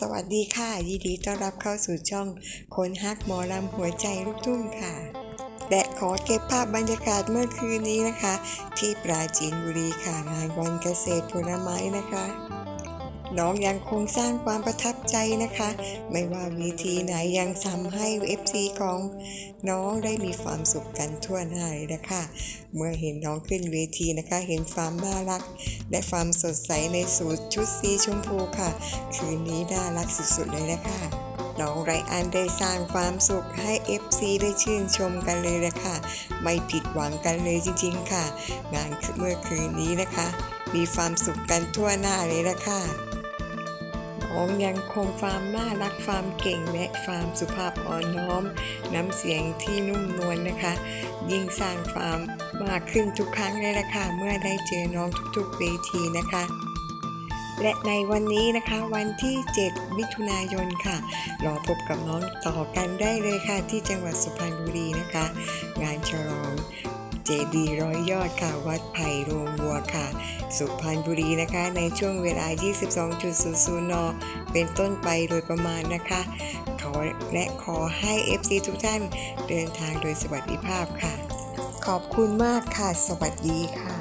สวัสดีค่ะ ยินดีต้อนรับเข้าสู่ช่องคนฮักหมอลำหัวใจลูกทุ่งค่ะ และขอเก็บภาพบรรยากาศเมื่อคืนนี้นะคะ ที่ปราจีนบุรีค่ะงานวันเกษตรผลไม้นะคะ น้องยังคงสร้างความประทับใจนะคะ ไม่ว่าวิธีไหนยังทำให้ FC ของน้องได้มีความสุขกันทั่วหน้าเลยนะคะ เมื่อเห็นน้องขึ้นเวทีนะคะ เห็นความน่ารัก และความสดใสในสูตรชุดสีชมพูค่ะ คืนนี้น่ารักสุดๆเลยนะคะน้องไรอันได้สร้างความสุขให้ FC ได้ชื่นชมกันเลยนะคะไม่ผิดหวังกันเลยจริงๆค่ะ งานเมื่อคืนนี้นะคะ มีความสุขกันทั่วหน้าเลยละค่ะ องยังคงความน่ารักความเก่งและความสุภาพอ่อนน้อม น้ำเสียงที่นุ่มนวลนะคะ ยิ่งสร้างความมากขึ้นทุกครั้งเลยละค่ะเมื่อได้เจอน้องทุกๆเวทีนะคะและในวันนี้นะคะวันที่ 7 มิถุนายนค่ะ รอพบกับน้องต่อกันได้เลยค่ะ ที่จังหวัดสุพรรณบุรีนะคะ งานฉลอง เจดีร้อยยอดค่ะ วัดไผ่โรงวัวค่ะ สุพรรณบุรีนะคะ ในช่วงเวลา 22.00 น เป็นต้นไปโดยประมาณนะคะ ขอและขอให้ FC ทุกท่านเดินทางโดยสวัสดิภาพค่ะ ขอบคุณมากค่ะ สวัสดีค่ะ